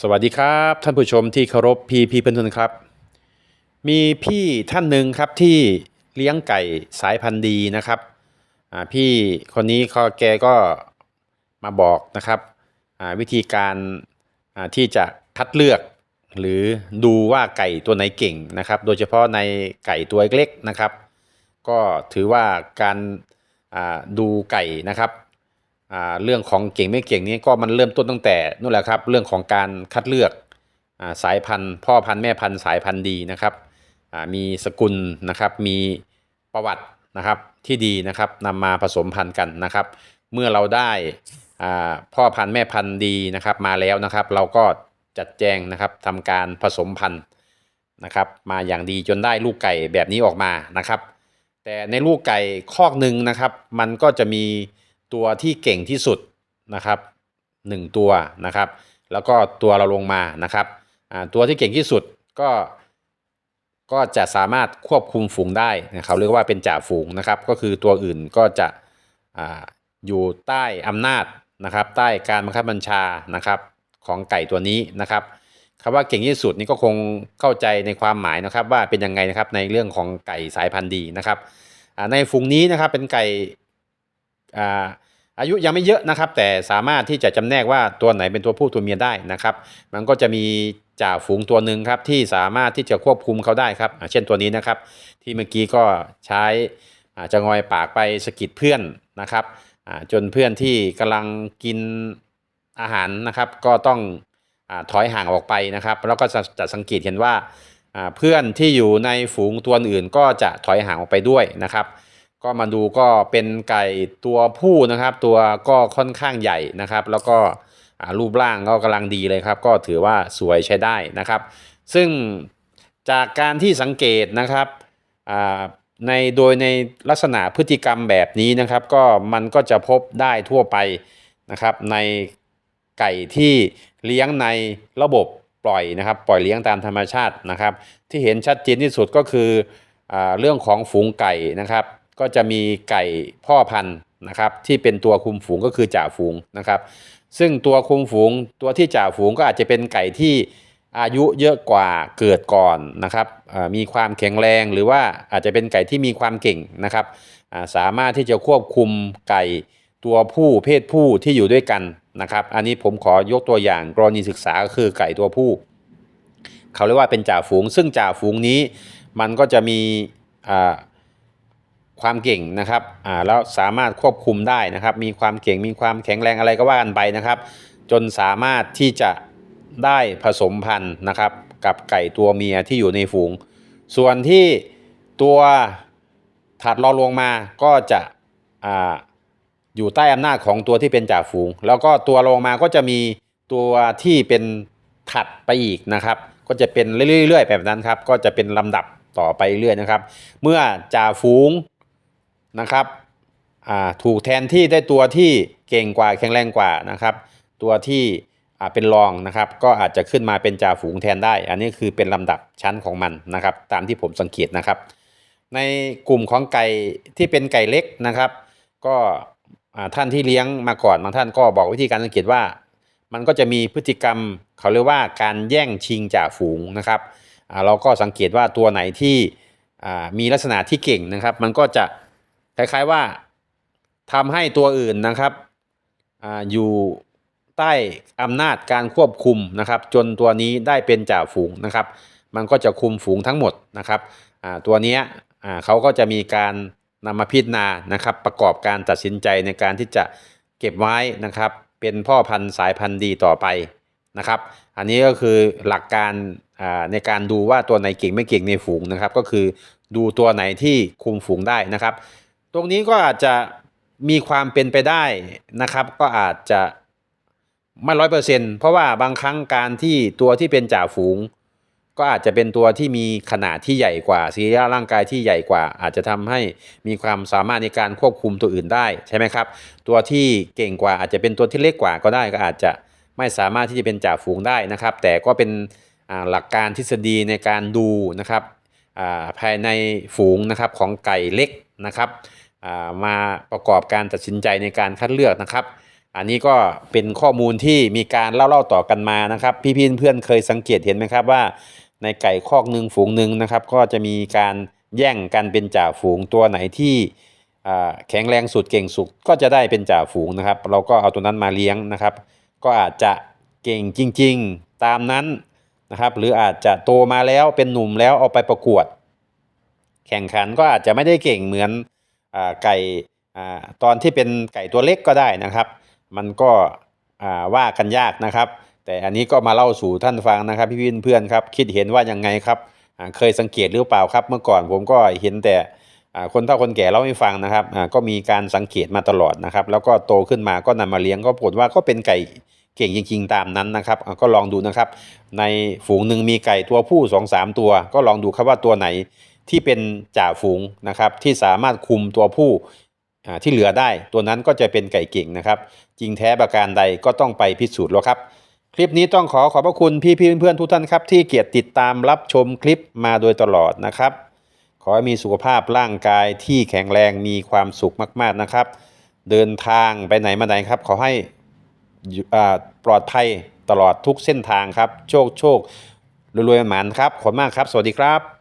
สวัสดีครับ ท่านผู้ชมที่เคารพพีพี่เพื่อนครับ มีพี่ท่านหนึ่งครับที่เลี้ยงไก่สายพันธุ์ดีนะครับพี่คนนี้เขาแกก็มาบอกนะครับวิธีการที่จะคัดเลือก หรือดูว่าไก่ตัวไหนเก่งนะครับ โดยเฉพาะในไก่ตัวเล็กนะครับ ก็ถือว่าการดูไก่นะครับ เรื่องของเก่งไม่เก่งนี้ก็มันเริ่มต้นตั้งแต่นู่นแหละครับ เรื่องของการคัดเลือกอสายพันธุ์ พ่อพันธุ์แม่พันธุ์สายพันธุ์ดีนะครับมีสกุลนะครับมีประวัตินะครับที่ดีนะครับนำมาผสมพันธุ์กันนะครับ เมื่อเราได้พ่อพันธุ์แม่พันธุ์ดีนะครับมาแล้วนะครับ เราก็จัดแจงนะครับทำการผสมพันธุ์นะครับมาอย่างดีจนได้ลูกไก่แบบนี้ออกมานะครับ แต่ในลูกไก่คอกหนึ่งนะครับ มันก็จะมี ตัวที่เก่งที่สุดนะครับหนึ่งตัวนะครับ แล้วก็ตัวเราลงมานะครับอ่าตัวที่เก่งที่สุดก็ก็จะสามารถควบคุมฝูงได้นะเขาเรียกว่าเป็นจ่าฝูงนะครับ ก็คือตัวอื่นก็จะอ่าอยู่ใต้อำนาจนะครับ ใต้การบังคับบัญชานะครับของไก่ตัวนี้นะครับคำว่าเก่งที่สุดนี่ก็คงเข้าใจในความหมายนะครับ ว่าเป็นยังไงนะครับในเรื่องของไก่สายพันธุ์ดีนะครับอ่าในฝูงนี้นะครับเป็นไก่ อาอายุยังไม่เยอะนะครับ แต่สามารถที่จะจำแนกว่าตัวไหนเป็นตัวผู้ตัวเมียได้นะครับ มันก็จะมีจ่าฝูงตัวหนึ่งครับที่สามารถที่จะควบคุมเขาได้ครับเช่นตัวนี้นะครับ ที่เมื่อกี้ก็ใช้อ่าจะงอยปากไปสกิดเพื่อนนะครับจนเพื่อนที่กำลังกินอาหารนะครับ ก็ต้องอถอยห่างออกไปนะครับ แล้วก็จะสังเกตเห็นว่าเพื่อนที่อยู่ในฝูงตัวอื่นก็จะถอยห่างออกไปด้วยนะครับ ก็มาดูก็เป็นไก่ตัวผู้นะครับ ตัวก็ค่อนข้างใหญ่นะครับ แล้วก็รูปร่างก็กำลังดีเลยครับ ก็ถือว่าสวยใช้ได้นะครับ ซึ่งจากการที่สังเกตนะครับในโดยในลักษณะพฤติกรรมแบบนี้นะครับ ก็มันก็จะพบได้ทั่วไปนะครับ ในไก่ที่เลี้ยงในระบบปล่อยนะครับ ปล่อยเลี้ยงตามธรรมชาตินะครับ ที่เห็นชัดเจนที่สุดก็คืออเรื่องของฝูงไก่นะครับ ก็จะมีไก่พ่อพันธุ์นะครับที่เป็นตัวคุมฝูงก็คือจ่าฝูงนะครับ ซึ่งตัวคุมฝูงตัวที่จ่าฝูงก็อาจจะเป็นไก่ที่อายุเยอะกว่าเกิดก่อนนะครับมีความแข็งแรงหรือว่าอาจจะเป็นไก่ที่มีความเก่งนะครับสามารถที่จะควบคุมไก่ตัวผู้เพศผู้ที่อยู่ด้วยกันนะครับ อันนี้ผมขอยกตัวอย่างกรณีศึกษาก็คือไก่ตัวผู้ เขาเรียกว่าเป็นจ่าฝูง ซึ่งจ่าฝูงนี้มันก็จะมีอ่า ความเก่งนะครับอ่าแล้วสามารถควบคุมได้นะครับ มีความเก่งมีความแข็งแรงอะไรก็ว่ากันไปนะครับ จนสามารถที่จะได้ผสมพันธุ์นะครับ กับไก่ตัวเมียที่อยู่ในฝูง ส่วนที่ตัวถัดรองลงมาก็จะอ่าอยู่ใต้อำนาจของตัวที่เป็นจ่าฝูง แล้วก็ตัวรองมาก็จะมีตัวที่เป็นถัดไปอีกนะครับ ก็จะเป็นเรื่อยๆแบบนั้นครับ ก็จะเป็นลำดับต่อไปเรื่อยนะครับ เมื่อจ่าฝูง นะครับถูกแทนที่ได้ตัวที่เก่งกว่าแข็งแรงกว่านะครับ ตัวที่เป็นรองนะครับ ก็อาจจะขึ้นมาเป็นจ่าฝูงแทนได้ อันนี้คือเป็นลำดับชั้นของมันนะครับ ตามที่ผมสังเกตนะครับ ในกลุ่มของไก่ที่เป็นไก่เล็กนะครับ ก็ท่านที่เลี้ยงมาก่อนบางท่านก็บอกวิธีการสังเกตว่า มันก็จะมีพฤติกรรมเขาเรียกว่าการแย่งชิงจ่าฝูงนะครับเราก็สังเกตว่าตัวไหนที่มีลักษณะที่เก่งนะครับ มันก็จะ คล้ายๆว่าทำให้ตัวอื่นนะครับออยู่ใต้อำนาจการควบคุมนะครับ จนตัวนี้ได้เป็นจ่าฝูงนะครับ มันก็จะคุมฝูงทั้งหมดนะครับตัวนี้เขาก็จะมีการนำมาพิจารณานะครับ ประกอบการตัดสินใจในการที่จะเก็บไว้นะครับ เป็นพ่อพันธุ์สายพันธุ์ดีต่อไปนะครับ อันนี้ก็คือหลักการในการดูว่าตัวไหนเก่งไม่เก่งในฝูงนะครับ ก็คือดูตัวไหนที่คุมฝูงได้นะครับ ตรงนี้ก็อาจจะมีความเป็นไปได้นะครับ ก็อาจจะไม่ร้อยเปอร์เซ็นเพราะว่าบางครั้งการที่ตัวที่เป็นจ่าฝูง ก็อาจจะเป็นตัวที่มีขนาดที่ใหญ่กว่าสีระร่างกายที่ใหญ่กว่า อาจจะทำให้มีความสามารถในการควบคุมตัวอื่นได้ใช่ไหมครับ ตัวที่เก่งกว่าอาจจะเป็นตัวที่เล็กกว่าก็ได้ก็อาจจะไม่สามารถที่จะเป็นจ่าฝูงได้นะครับ แต่ก็เป็นหลักการทฤษฎีในการดูนะครับภายในฝูงนะครับของไก่เล็กนะครับ มาประกอบการตัดสินใจในการคัดเลือกนะครับ อันนี้ก็เป็นข้อมูลที่มีการเล่าเล่าต่อกันมานะครับ พี่ๆเพื่อนเคยสังเกตเห็นไหมครับว่า ในไก่คอกหนึ่งฝูงหนึ่งนะครับ ก็จะมีการแย่งกันเป็นจ่าฝูงตัวไหนที่แข็งแรงสุดเก่งสุดก็จะได้เป็นจ่าฝูงนะครับ เราก็เอาตัวนั้นมาเลี้ยงนะครับ ก็อาจจะเก่งจริง ๆ ตามนั้นนะครับ หรืออาจจะโตมาแล้วเป็นหนุ่มแล้วเอาไปประกวด แข่งขันก็อาจจะไม่ได้เก่งเหมือน ไก่ตอนที่เป็นไก่ตัวเล็กก็ได้นะครับ มันก็ว่ากันยากนะครับ แต่อันนี้ก็มาเล่าสู่ท่านฟังนะครับ พี่เพื่อนๆครับ คิดเห็นว่ายังไงครับเคยสังเกตหรือเปล่าครับ เมื่อก่อนผมก็เห็นแต่คนเฒ่าคนแก่เล่าให้ฟังนะครับก็มีการสังเกตมาตลอดนะครับ แล้วก็โตขึ้นมาก็นำมาเลี้ยงก็ผลว่าก็เป็นไก่เก่งจริง ๆ ตามนั้นนะครับ ก็ลองดูนะครับ ในฝูงหนึ่งมีไก่ตัวผู้สองสามตัว ก็ลองดูครับว่าตัวไหน ที่เป็นจ่าฝูงนะครับที่สามารถคุมตัวผู้ที่เหลือได้ ตัวนั้นก็จะเป็นไก่เก่งนะครับ จริงแท้ประการใดก็ต้องไปพิสูจน์แล้วครับ คลิปนี้ต้องขอขอบพระคุณพี่พี่ๆเพื่อนๆทุกท่านครับที่เกียรติติดตามรับชมคลิปมาโดยตลอดนะครับ ขอให้มีสุขภาพร่างกายที่แข็งแรงมีความสุขมาก ๆนะครับ เดินทางไปไหนมาไหนครับ ขอให้ปลอดภัยตลอดทุกเส้นทางครับ โชคโชครวยๆหมันครับขอบคุณมากครับ สวัสดีครับ